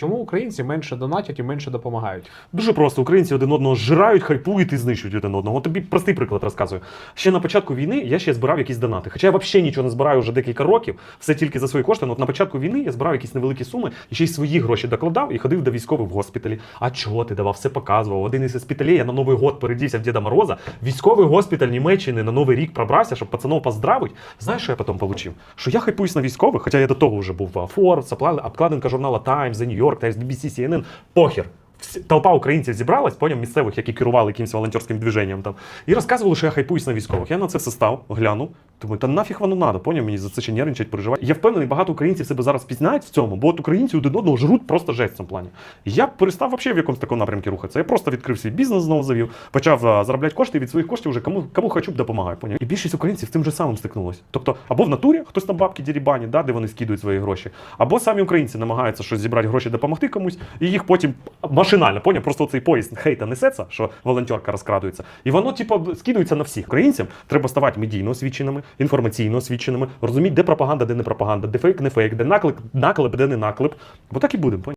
Чому українці менше донатять і менше допомагають? Дуже просто українці один одного зжирають, хайпують і знищують один одного. Тобі простий приклад розказую. Ще на початку війни я ще збирав якісь донати. Хоча я взагалі нічого не збираю вже декілька років, все тільки за свої кошти. Ну, от на початку війни я збирав якісь невеликі суми і ще й свої гроші докладав і ходив до військових в госпіталі. А чого ти давав? Все показував. Один із госпіталей я на Новий год передівся в Діда Мороза. Військовий госпіталь Німеччини на Новий рік пробрався, щоб пацанов поздравить. Знаєш, що я потім отримав? Що я хайпуюсь на військових, хоча я до того вже був в Forbes, обкладинка журнала Times, The New York Times, BBC, CNN. Похер. Толпа українців зібралась, потім місцевих, які керували якимось волонтерським движенням там, і розказували, що я хайпуюсь на військових. Я на це все став, глянув. Думаю, та нафіг воно надо, поняв мені за це ще нервничать, переживати. Я впевнений, багато українців себе зараз пізнають в цьому, бо от українці один одного жруть просто жесть в цьому плані. Я перестав взагалі в якомусь такому напрямку рухатися. Я просто відкрив свій бізнес знову завів, почав заробляти кошти від своїх коштів вже кому, кому хочу б допомагаю. Поняв? І більшість українців з тим же самим стикнулось. Тобто, або в натурі хтось там бабки дірібані, да, де вони скидують свої гроші, або самі українці намагаються щось зібрати гроші, допомогти комусь, і їх потім машинально, поняв, просто цей поїзд хейта несеться, що волонтерка розкрадується, і воно, типу, скидується на всіх. Українцям треба ставати медійно освіченими, інформаційно освіченими, розуміти, де пропаганда, де не пропаганда, де фейк, не фейк, де наклеп, наклеп, де не наклеп. Бо так і будемо.